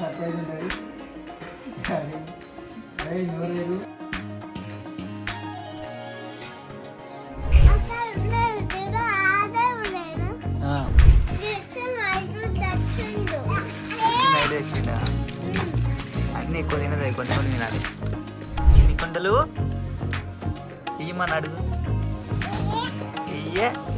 Surprise ఉంటుంది. అరే నోరేరు అన్నీ ఎక్కువ తినదు కొన్ని కొన్ని తినాలి. చిన్ని కొండలు ఇయ్యమని అడుగు. yet.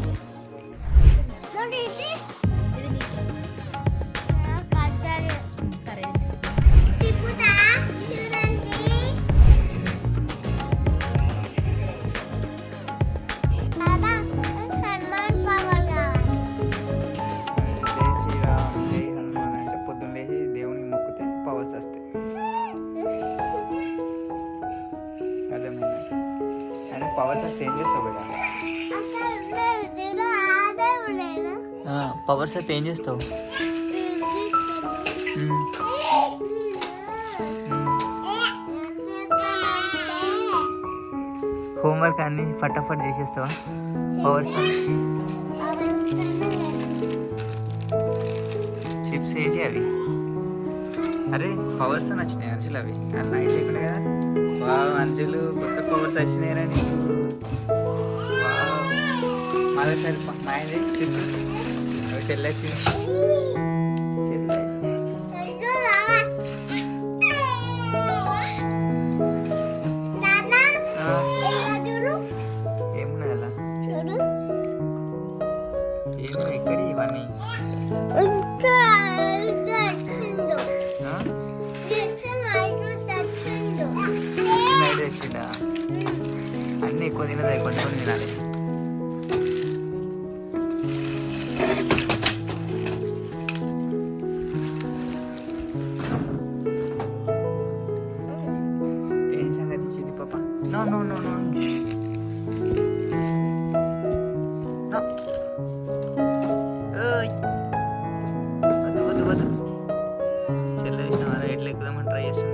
పవర్స్ అయితే ఏం చేస్తావు? హోంవర్క్ అన్ని ఫటాఫట్ చేసేస్తావా? పవర్స్ చిప్స్ ఏంటి అవి? అరే పవర్స్ నచ్చినాయి అంజులు అవి. నైట్ లేకుండా కదా. వా అంజులు కొత్త పవర్స్ వచ్చినాయిరా నీకు. మరోసారి మాయది చిప్స్ చెల్లొచ్చి. అన్నీ ఎక్కువ తినదు కొన్ని కొన్ని తినాలి. పాప నో నో నో నో వద్దు వద్దు వద్దు చెల్లె విషయం ఎట్లా ఎక్కుదామని ట్రై చేస్తున్నా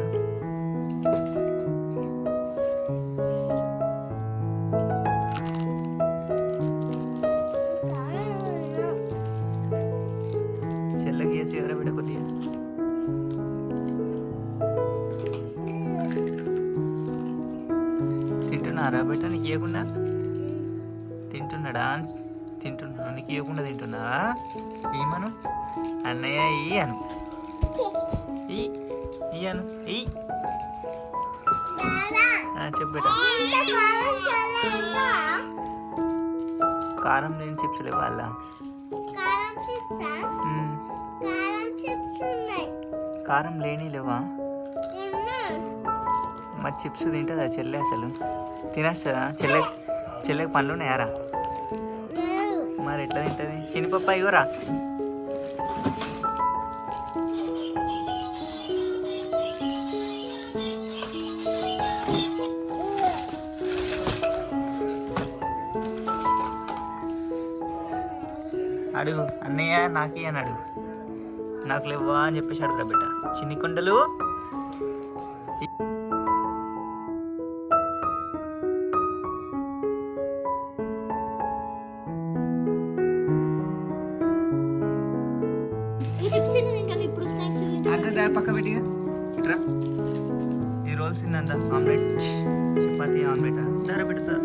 చెల్లెకి ఇయ్యచ్చు కదరా బిడ్డ కొద్దిగా తింటున్నారా బిడ్డ నీకు ఇవ్వకుండా తింటున్నాడా? తింటున్నా. నీకు ఇవ్వకుండా తింటున్నావా? ఇయ్యమను అన్నయ్య ఈ ఇయ్యను ఈ చెప్పు బిడ్డ కారం లేని చిప్స్? లేవు వాళ్ళ కారం లేని లేవా. మరి చిప్స్ తింటుందా చెల్లె అసలు. తినేస్తుందా? చెల్లె చెల్లెకి పనులు ఉన్నాయారా మరి ఎట్లా తింటుంది? చినిపప్ప ఇవ్వరా అడుగు అన్నయ్య నాకి అని అడుగు. నాకు లేవా అని చెప్పేసి అడుగురా బిడ్డ. చిన్ని కొండలు అంత పక్క పెట్టిగా ఇట్రా ఈ రోజు తిందంట ఆమ్లెట్. చపాతి ఆమ్లెట్? ధర పెడతారు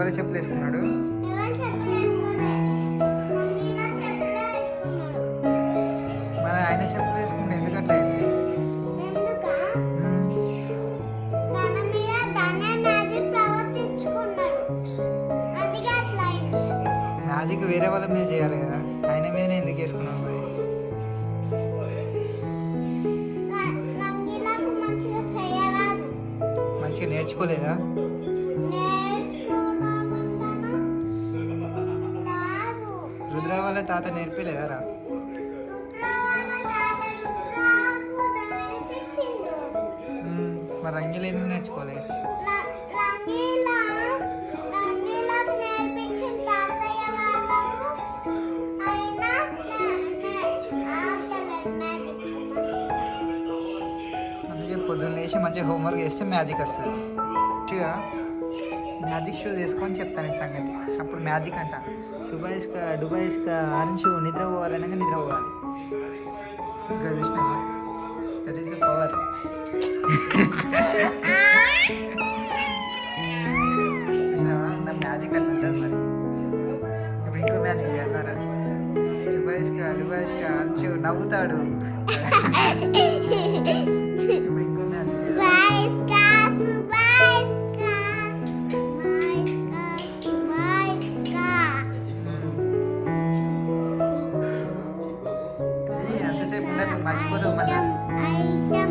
ఎవరి చెప్పులు వేసుకున్నాడు? మరి ఆయన చెప్పులు వేసుకుంటే ఎందుకు అట్లా అయింది? ఎందుకా? తన మీద తనే మ్యాజిక్ వేరే వాళ్ళ మీద చేయాలి కదా. ఆయన మీదనే ఎందుకు వేసుకున్నావు మరి? మంచిగా నేర్చుకోలేదా? వాళ్ళ తాత నేర్పలేదా రా రుద్ర వాళ్ళ తాత రుద్రకు నేర్పించిండు ఉమ్, మరి రంగిలు ఎందుకు నేర్చుకోలే? అందుకే పొద్దున్న లేచి మంచిగా హోంవర్క్ చేస్తే మ్యాజిక్ వస్తుంది. మ్యాజిక్ షూ వేసుకొని చెప్తాను ఈ సంగతి. అప్పుడు మ్యాజిక్ అంట. సుబాయిస్క డుబాయిస్క అన్షు నిద్ర పోవాలనగా నిద్ర పోవాలి ఇంకా చూసిన దట్ ఈస్ ద పవర్ చూసినావా? మ్యాజిక్ అని ఉంటుంది మరి. ఇప్పుడు ఇంకో మ్యాజిక్ చేస్తారా? సుబాయిస్క డుబాయిస్క అన్షు నవ్వుతాడు. I